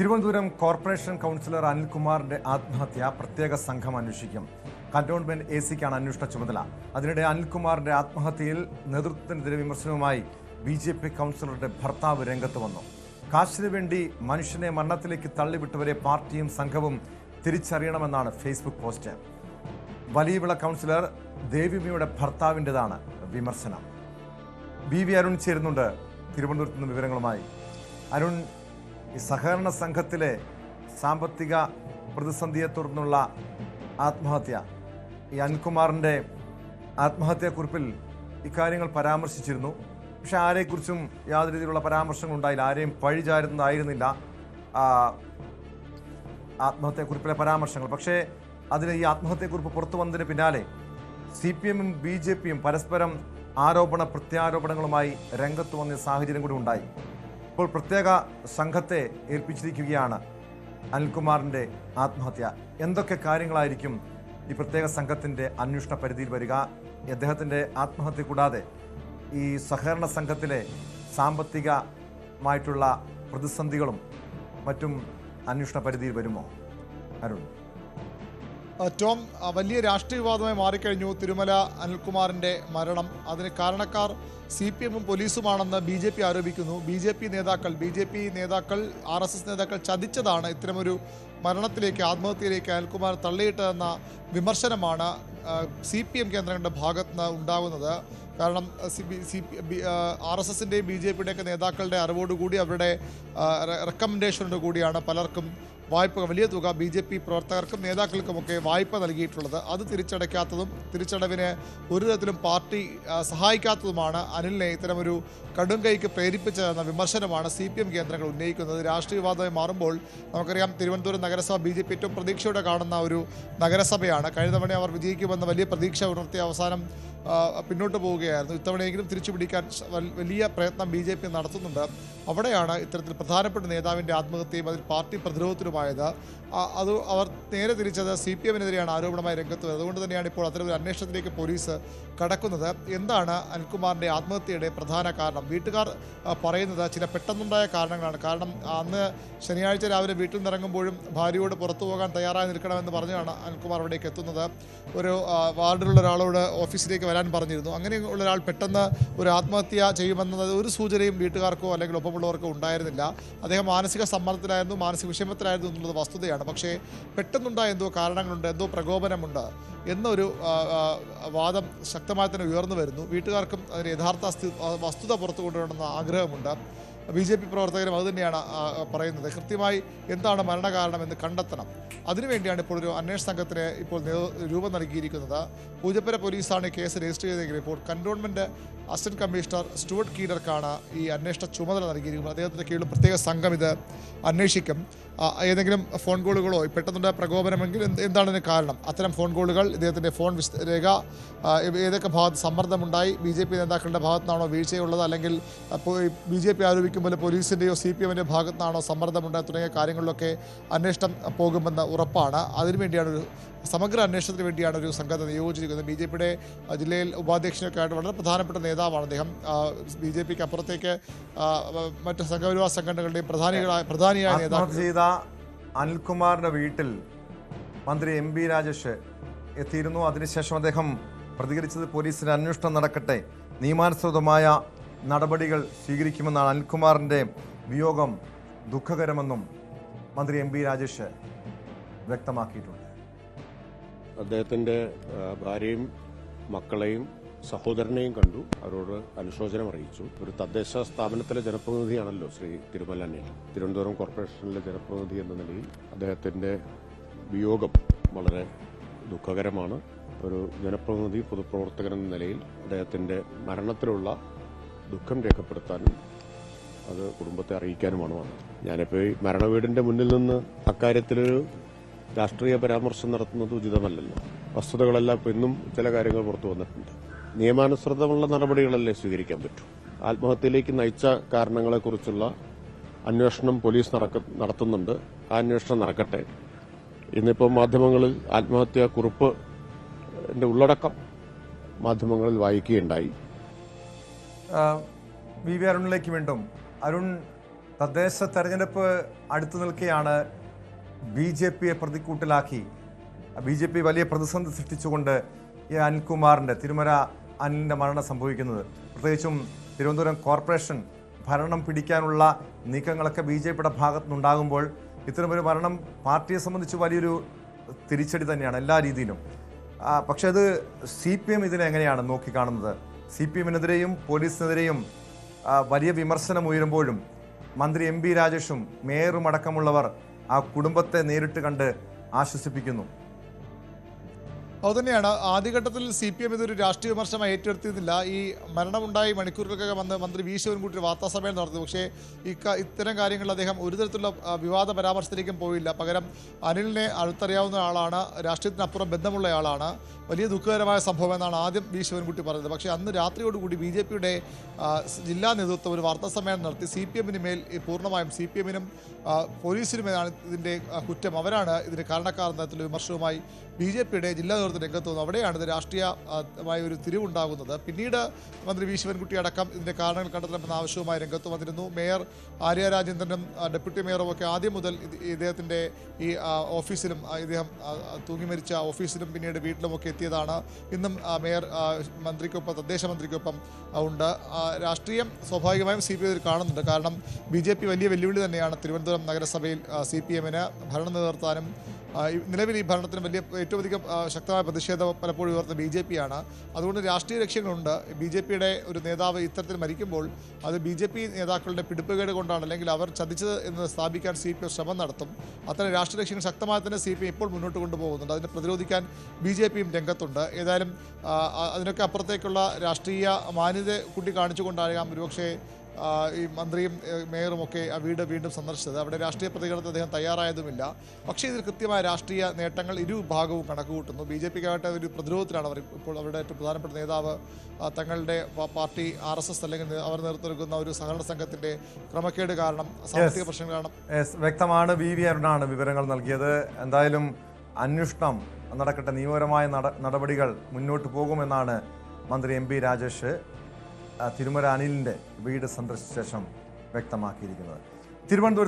Thiruvananthapuram corporation councillor അനിൽകുമാറിന്റെ ആത്മഹത്യ പ്രത്യേക സംഘം അന്വേഷിക്കും. കന്റോൺമെന്റ് എ സിക്കാണ് അന്വേഷണ ചുമതല. അതിനിടെ അനിൽകുമാറിന്റെ ആത്മഹത്യയിൽ നേതൃത്വത്തിനെതിരെ വിമർശനവുമായി ബി ജെ പി കൗൺസിലറുടെ ഭർത്താവ് രംഗത്ത് വന്നു. കാശിനു വേണ്ടി മനുഷ്യനെ മരണത്തിലേക്ക് തള്ളിവിട്ടവരെ പാർട്ടിയും സംഘവും തിരിച്ചറിയണമെന്നാണ് ഫേസ്ബുക്ക് പോസ്റ്റ്. വലിയവിള കൗൺസിലർ ദേവിമയുടെ ഭർത്താവിന്റെതാണ് വിമർശനം. ബി വി അരുൺ ചേരുന്നുണ്ട്. തിരുവനന്തപുരത്ത് നിന്ന് വിവരങ്ങളുമായി. അരുൺ ഈ സഹകരണ സംഘത്തിലെ സാമ്പത്തിക പ്രതിസന്ധിയെ തുടർന്നുള്ള ആത്മഹത്യ. ഈ അനിൽകുമാറിന്റെ ആത്മഹത്യാക്കുറിപ്പിൽ ഇക്കാര്യങ്ങൾ പരാമർശിച്ചിരുന്നു. പക്ഷെ ആരെക്കുറിച്ചും യാതൊരു രീതിയിലുള്ള പരാമർശങ്ങൾ ഉണ്ടായില്ല. ആരെയും പഴിചാരുന്നതായിരുന്നില്ല ചാരുന്നതായിരുന്നില്ല ആത്മഹത്യാക്കുറിപ്പിലെ പരാമർശങ്ങൾ. പക്ഷേ അതിന് ഈ ആത്മഹത്യാക്കുറിപ്പ് പുറത്തു വന്നതിന് പിന്നാലെ സി പി എമ്മും ബി ജെ പിയും പരസ്പരം ആരോപണ പ്രത്യാരോപണങ്ങളുമായി രംഗത്ത് വന്ന സാഹചര്യം കൂടി ഉണ്ടായി. ഇപ്പോൾ പ്രത്യേക സംഘത്തെ ഏൽപ്പിച്ചിരിക്കുകയാണ് അനിൽകുമാറിന്റെ ആത്മഹത്യ. എന്തൊക്കെ കാര്യങ്ങളായിരിക്കും ഈ പ്രത്യേക സംഘത്തിന്റെ അന്വേഷണ പരിധിയിൽ വരിക? അദ്ദേഹത്തിന്റെ ആത്മഹത്യ കൂടാതെ ഈ സഹകരണ സംഘത്തിലെ സാമ്പത്തികമായിട്ടുള്ള പ്രതിസന്ധികളും മറ്റും അന്വേഷണ പരിധിയിൽ വരുമോ? അരുൺ. ടോം വലിയ രാഷ്ട്രീയ വിവാദമായി മാറിക്കഴിഞ്ഞു തിരുമല അനിൽകുമാറിന്റെ മരണം. അതിന് കാരണക്കാർ സി പി എമ്മും പോലീസുമാണെന്ന് ബി ജെ പി ആരോപിക്കുന്നു. ബി ജെ പി നേതാക്കൾ ബി ജെ പി നേതാക്കൾ ആർ എസ് എസ് നേതാക്കൾ ചതിച്ചതാണ് ഇത്തരമൊരു മരണത്തിലേക്ക് ആത്മഹത്യയിലേക്ക് അനിൽകുമാർ തള്ളിയിട്ടതെന്ന വിമർശനമാണ് സി പി എം കേന്ദ്രങ്ങളുടെ ഭാഗത്ത് നിന്ന് ഉണ്ടാകുന്നത് കാരണം C B C P R S എസിന്റെയും B J പിയുടെയൊക്കെ നേതാക്കളുടെ അറിവോടുകൂടി അവരുടെ റെക്കമെൻഡേഷനോട് കൂടിയാണ് പലർക്കും വായ്പ വലിയ തുക ബി ജെ പി പ്രവർത്തകർക്കും നേതാക്കൾക്കുമൊക്കെ വായ്പ നൽകിയിട്ടുള്ളത്. അത് തിരിച്ചടയ്ക്കാത്തതും തിരിച്ചടവിനെ ഒരു തരത്തിലും പാർട്ടി സഹായിക്കാത്തതുമാണ് അനിലിനെ ഇത്തരമൊരു കടുംകൈക്ക് പ്രേരിപ്പിച്ചതെന്ന വിമർശനമാണ് സി പി എം കേന്ദ്രങ്ങൾ ഉന്നയിക്കുന്നത്. രാഷ്ട്രീയ വിവാദമായി മാറുമ്പോൾ നമുക്കറിയാം തിരുവനന്തപുരം നഗരസഭ ബി ജെ പി ഏറ്റവും പ്രതീക്ഷയോടെ കാണുന്ന ഒരു നഗരസഭയാണ്. കഴിഞ്ഞ തവണ അവർ വിജയിക്കുമെന്ന വലിയ പ്രതീക്ഷ ഉണർത്തി അവസാനം പിന്നോട്ട് പോവുകയായിരുന്നു. ഇത്തവണയെങ്കിലും തിരിച്ചു പിടിക്കാൻ വലിയ പ്രയത്നം ബി നടത്തുന്നുണ്ട്. അവിടെയാണ് ഇത്തരത്തിൽ പ്രധാനപ്പെട്ട നേതാവിന്റെ ആത്മഹത്യയും അതിൽ പാർട്ടി പ്രതിരോധത്തിലുമായത് ആ, അത് അവർ നേരെ തിരിച്ചത് സി പി എമ്മിനെതിരെയാണ് ആരോപണമായി രംഗത്ത് വരുന്നത് അതുകൊണ്ട് തന്നെയാണ് ഇപ്പോൾ അത്തരമൊരു അന്വേഷണത്തിലേക്ക് പോലീസ് കടക്കുന്നത്. എന്താണ് അനിൽകുമാറിന്റെ ആത്മഹത്യയുടെ പ്രധാന കാരണം? വീട്ടുകാർ പറയുന്നത് ചില പെട്ടെന്നുണ്ടായ കാരണങ്ങളാണ്. കാരണം അന്ന് ശനിയാഴ്ച രാവിലെ വീട്ടിൽ നിന്ന് ഇറങ്ങുമ്പോഴും ഭാര്യയോട് പുറത്തു പോകാൻ തയ്യാറായി നിൽക്കണമെന്ന് പറഞ്ഞാണ് അനിൽകുമാർ അവിടേക്ക് എത്തുന്നത്. ഒരു വാർഡിലുള്ള ഒരാളോട് ഓഫീസിലേക്ക് വരാൻ പറഞ്ഞിരുന്നു. അങ്ങനെയുള്ള ഒരാൾ പെട്ടെന്ന് ഒരു ആത്മഹത്യ ചെയ്യുമെന്നത് ഒരു സൂചനയും വീട്ടുകാർക്കോ അല്ലെങ്കിൽ ഒപ്പമുള്ളവർക്കോ ഉണ്ടായിരുന്നില്ല. അദ്ദേഹം മാനസിക സമ്മർദ്ദത്തിലായിരുന്നു മാനസിക വിഷമത്തിലായിരുന്നു എന്നുള്ളത് വസ്തുതയാണ്. പക്ഷേ പെട്ടെന്നുണ്ടായ എന്തോ കാരണങ്ങളുണ്ട്? എന്തോ പ്രകോപനമുണ്ട്? എന്നൊരു വാദം ശക്തമായി തന്നെ ഉയർന്നു വരുന്നു. വീട്ടുകാർക്കും അതിന് യഥാർത്ഥ വസ്തുത പുറത്തു കൊണ്ടുവരണമെന്ന ആഗ്രഹമുണ്ട്. ബി ജെ പി പ്രവർത്തകരും അതുതന്നെയാണ് പറയുന്നത്. കൃത്യമായി എന്താണ് മരണകാരണം എന്ന് കണ്ടെത്തണം. അതിനുവേണ്ടിയാണ് ഇപ്പോൾ ഒരു അന്വേഷണ സംഘത്തിന് ഇപ്പോൾ രൂപം നൽകിയിരിക്കുന്നത്. പൂജപ്പുര പോലീസാണ് കേസ് രജിസ്റ്റർ ചെയ്തെങ്കിൽ ഇപ്പോൾ കന്റോൺമെന്റ് അസിസ്റ്റന്റ് കമ്മീഷണർ സ്റ്റുവർട്ട് കീഡർക്കാണ് ഈ അന്വേഷണ ചുമതല നൽകിയിരിക്കുന്നത്. അദ്ദേഹത്തിന്റെ കീഴിൽ പ്രത്യേക സംഘം ഇത് അന്വേഷിക്കും. ഏതെങ്കിലും ഫോൺ കോളുകളോ പെട്ടെന്നുള്ള പ്രകോപനമെങ്കിൽ എന്ത് എന്താണ് ഇതിന് കാരണം? അത്തരം ഫോൺ കോളുകൾ ഇദ്ദേഹത്തിന്റെ ഫോൺ രേഖ ഏതൊക്കെ ഭാഗത്ത് സമ്മർദ്ദമുണ്ടായി? ബി ജെ പി നേതാക്കളുടെ ഭാഗത്തുനിന്നാണോ വീഴ്ചയുള്ളത്? അല്ലെങ്കിൽ ബി ജെ പി ആരോപിക്കുമ്പോൾ പോലീസിന്റെയോ സി പി എമ്മിന്റെ ഭാഗത്തുനിന്നാണോ സമ്മർദ്ദമുണ്ടായി തുടങ്ങിയ കാര്യങ്ങളിലൊക്കെ അന്വേഷണം പോകുമെന്ന് ഉറപ്പാണ്. അതിനുവേണ്ടിയാണ് ഒരു സമഗ്ര അന്വേഷണത്തിന് വേണ്ടിയാണ് ഒരു സംഘത്തെ നിയോഗിച്ചിരിക്കുന്നത്. ബി ജെ പിയുടെ ജില്ലയിൽ ഉപാധ്യക്ഷനൊക്കെ ആയിട്ട് വളരെ പ്രധാനപ്പെട്ട നേതാവാണ് അദ്ദേഹം. ബി ജെ പിക്ക് അപ്പുറത്തേക്ക് മറ്റ് സംഘപരിവാർ സംഘടനകളുടെയും പ്രധാനികളായ പ്രധാനിയായ നേതാക്കൾ. അനിൽകുമാറിന്റെ വീട്ടിൽ മന്ത്രി എം ബി രാജേഷ് എത്തിയിരുന്നു. അതിനുശേഷം അദ്ദേഹം പ്രതികരിച്ചത് പോലീസിന് അന്വേഷണം നടക്കട്ടെ. നിയമാനുസൃതമായ നടപടികൾ സ്വീകരിക്കുമെന്നാണ് അനിൽകുമാറിന്റെ വിയോഗം ദുഃഖകരമെന്നും മന്ത്രി എം ബി രാജേഷ് വ്യക്തമാക്കിയിട്ടുണ്ട്. അദ്ദേഹത്തിന്റെ ഭാര്യയും മക്കളെയും സഹോദരനെയും കണ്ടു. അവരോട് അനുശോചനം അറിയിച്ചു. ഒരു തദ്ദേശ സ്ഥാപനത്തിലെ ജനപ്രതിനിധിയാണല്ലോ ശ്രീ തിരുമലന്നെ തിരുവനന്തപുരം കോർപ്പറേഷനിലെ ജനപ്രതിനിധി എന്ന നിലയിൽ അദ്ദേഹത്തിന്റെ വിയോഗം വളരെ ദുഃഖകരമാണ്. ഒരു ജനപ്രതിനിധി പൊതുപ്രവർത്തകൻ എന്ന നിലയിൽ അദ്ദേഹത്തിന്റെ മരണത്തിലുള്ള ദുഃഖം രേഖപ്പെടുത്താനും അത് കുടുംബത്തെ അറിയിക്കാനുമാണ് വന്നത്. ഞാനിപ്പോൾ ഈ മരണവീടിന്റെ മുന്നിൽ നിന്ന് അക്കാര്യത്തിലൊരു രാഷ്ട്രീയ പരാമർശം നടത്തുന്നത് ഉചിതമല്ലല്ലോ. വസ്തുതകളെല്ലാം ഇന്നും ചില കാര്യങ്ങൾ പുറത്തു വന്നിട്ടുണ്ട്. നിയമാനുസൃതമുള്ള നടപടികളല്ലേ സ്വീകരിക്കാൻ പറ്റൂ? ആത്മഹത്യയിലേക്ക് നയിച്ച കാരണങ്ങളെക്കുറിച്ചുള്ള അന്വേഷണം പോലീസ് നടത്തുന്നുണ്ട്. ആ അന്വേഷണം നടക്കട്ടെ. ഇന്നിപ്പോൾ മാധ്യമങ്ങളിൽ ആത്മഹത്യാ കുറിപ്പ് ഉള്ളടക്കം മാധ്യമങ്ങളിൽ വായിക്കുകയുണ്ടായി. വി വി അരുണിലേക്ക് വീണ്ടും. അരുൺ തദ്ദേശ തെരഞ്ഞെടുപ്പ് അടുത്തു നിൽക്കെയാണ് ബി ജെ പിയെ പ്രതിക്കൂട്ടിലാക്കി. ബി ജെ പി വലിയ പ്രതിസന്ധി സൃഷ്ടിച്ചുകൊണ്ട് ഈ അനിൽകുമാറിന്റെ തിരുമല അനിലിന്റെ മരണം സംഭവിക്കുന്നത്. പ്രത്യേകിച്ചും തിരുവനന്തപുരം കോർപ്പറേഷൻ ഭരണം പിടിക്കാനുള്ള നീക്കങ്ങളൊക്കെ ബി ജെ പിയുടെ ഭാഗത്തുനിന്നുണ്ടാകുമ്പോൾ ഇത്തരമൊരു മരണം പാർട്ടിയെ സംബന്ധിച്ച് വലിയൊരു തിരിച്ചടി തന്നെയാണ് എല്ലാ രീതിയിലും. പക്ഷേ അത് സി പി എം ഇതിനെ എങ്ങനെയാണ് നോക്കിക്കാണുന്നത്? സി പി എമ്മിനെതിരെയും പോലീസിനെതിരെയും വലിയ വിമർശനം ഉയരുമ്പോഴും മന്ത്രി എം പി രാജേഷും മേയറും അടക്കമുള്ളവർ ആ കുടുംബത്തെ നേരിട്ട് കണ്ട് ആശ്വസിപ്പിക്കുന്നു. അതുതന്നെയാണ് ആദ്യഘട്ടത്തിൽ സി പി എം ഇതൊരു രാഷ്ട്രീയ വിമർശനമായി ഏറ്റെടുത്തിരുന്നില്ല. ഈ മരണമുണ്ടായി മണിക്കൂറുകൾക്കൊക്കെ വന്ന് മന്ത്രി വി ശിവൻകുട്ടി വാർത്താസമ്മേളനം വാർത്താ സമ്മേളനം നടത്തി. പക്ഷേ ഇക്ക ഇത്തരം കാര്യങ്ങളിൽ അദ്ദേഹം ഒരു തരത്തിലുള്ള വിവാദ പരാമർശത്തിലേക്കും പോയില്ല. പകരം അനിലിനെ അടുത്തറിയാവുന്ന ആളാണ് രാഷ്ട്രീയത്തിനപ്പുറം ബന്ധമുള്ള ആളാണ്. വലിയ ദുഃഖകരമായ സംഭവം എന്നാണ് ആദ്യം വി ശിവൻകുട്ടി പറഞ്ഞത് പക്ഷേ അന്ന് രാത്രിയോടുകൂടി ബി ജെ പിയുടെ ജില്ലാ നേതൃത്വം ഒരു വാർത്താ സമ്മേളനം നടത്തി. സി പി എമ്മിന് മേൽ പൂർണമായും സി പി എമ്മിനും പോലീസിനുമേലാണ് ഇതിന്റെ കുറ്റം. അവരാണ് ഇതിന് കാരണക്കാർ എന്ന തരത്തിലുള്ള വിമർശവുമായി ബി ജെ പിയുടെ ജില്ലാ നേതൃത്വം രംഗത്ത് വന്നു. അവിടെയാണ് ഇത് രാഷ്ട്രീയമായ ഒരു തിരിവുണ്ടാകുന്നത്. പിന്നീട് മന്ത്രി വി ശിവൻകുട്ടി അടക്കം ഇതിന്റെ കാരണങ്ങൾ കണ്ടെത്തണമെന്ന ആവശ്യവുമായി രംഗത്ത് വന്നിരുന്നു. മേയർ ആര്യ രാജേന്ദ്രനും ഡെപ്യൂട്ടി മേയറും ഒക്കെ ആദ്യം മുതൽ ഇദ്ദേഹത്തിന്റെ ഈ ഓഫീസിലും ഇദ്ദേഹം ആ, ആ, തൂങ്ങി മരിച്ച ഓഫീസിലും പിന്നീട് വീട്ടിലുമൊക്കെ എത്തിയതാണ് ഇന്നും മേയർ മന്ത്രിക്കൊപ്പം തദ്ദേശ മന്ത്രിക്കൊപ്പം ഉണ്ട്. രാഷ്ട്രീയം സ്വാഭാവികമായും സി പി ഐ കാണുന്നുണ്ട്. കാരണം ബി ജെ പി വലിയ വെല്ലുവിളി തന്നെയാണ് തിരുവനന്തപുരം നഗരസഭയിൽ സി പി എമ്മിന് ഭരണം നിലനിർത്താനും നിലവിൽ ഈ ഭരണത്തിന് വലിയ ഏറ്റവും അധികം ശക്തമായ പ്രതിഷേധം പലപ്പോഴും ഉയർത്തുന്ന ബി ജെ പി ആണ്. അതുകൊണ്ട് രാഷ്ട്രീയ ലക്ഷ്യങ്ങളുണ്ട് ബി ജെ പിയുടെ ഒരു നേതാവ് ഇത്തരത്തിൽ മരിക്കുമ്പോൾ അത് ബി ജെ പി നേതാക്കളുടെ പിടിപ്പുകേട് കൊണ്ടാണ് അല്ലെങ്കിൽ അവർ ചതിച്ചത് എന്ന് സ്ഥാപിക്കാൻ സി പി എം ശ്രമം നടത്തും. അത്തരം രാഷ്ട്രീയ ലക്ഷ്യങ്ങൾ ശക്തമായി തന്നെ സി പി എം ഇപ്പോൾ മുന്നോട്ട് കൊണ്ടുപോകുന്നുണ്ട്. അതിനെ പ്രതിരോധിക്കാൻ ബി ജെ പിയും രംഗത്തുണ്ട്. ഏതായാലും അതിനൊക്കെ അപ്പുറത്തേക്കുള്ള രാഷ്ട്രീയ മാന്യത കൂട്ടി കാണിച്ചുകൊണ്ടാകാം ഒരുപക്ഷെ ഈ മന്ത്രിയും മേയറും ഒക്കെ ആ വീട് വീണ്ടും സന്ദർശിച്ചത്. അവിടെ രാഷ്ട്രീയ പ്രതികരണത്തിന് അദ്ദേഹം തയ്യാറായതുമില്ല. പക്ഷേ ഇതിൽ കൃത്യമായ രാഷ്ട്രീയ നേട്ടങ്ങൾ ഇരു വിഭാഗവും കണക്കുകൂട്ടുന്നു. ബി ജെ പിക്കായിട്ട് ഒരു പ്രതിരോധത്തിലാണ് അവർ ഇപ്പോൾ അവരുടെ ഏറ്റവും പ്രധാനപ്പെട്ട നേതാവ് തങ്ങളുടെ പാർട്ടി ആർ എസ് എസ് അല്ലെങ്കിൽ അവർ നേതൃത്വം ഒരു സഹകരണ സംഘത്തിന്റെ ക്രമക്കേട് കാരണം സാമ്പത്തിക പ്രശ്നങ്ങൾ കാരണം. വ്യക്തമാണ്. വി വി അരുണാണ് വിവരങ്ങൾ നൽകിയത്. എന്തായാലും അന്വേഷണം നടക്കട്ടെ. നിയമപരമായ നടപടികൾ മുന്നോട്ട് പോകുമെന്നാണ് മന്ത്രി എം പി രാജേഷ് തിരുമല അനിലിന്റെ വീട് സന്ദർശിച്ച ശേഷം വ്യക്തമാക്കിയിരിക്കുന്നത്. തിരുവനന്തപുരത്ത്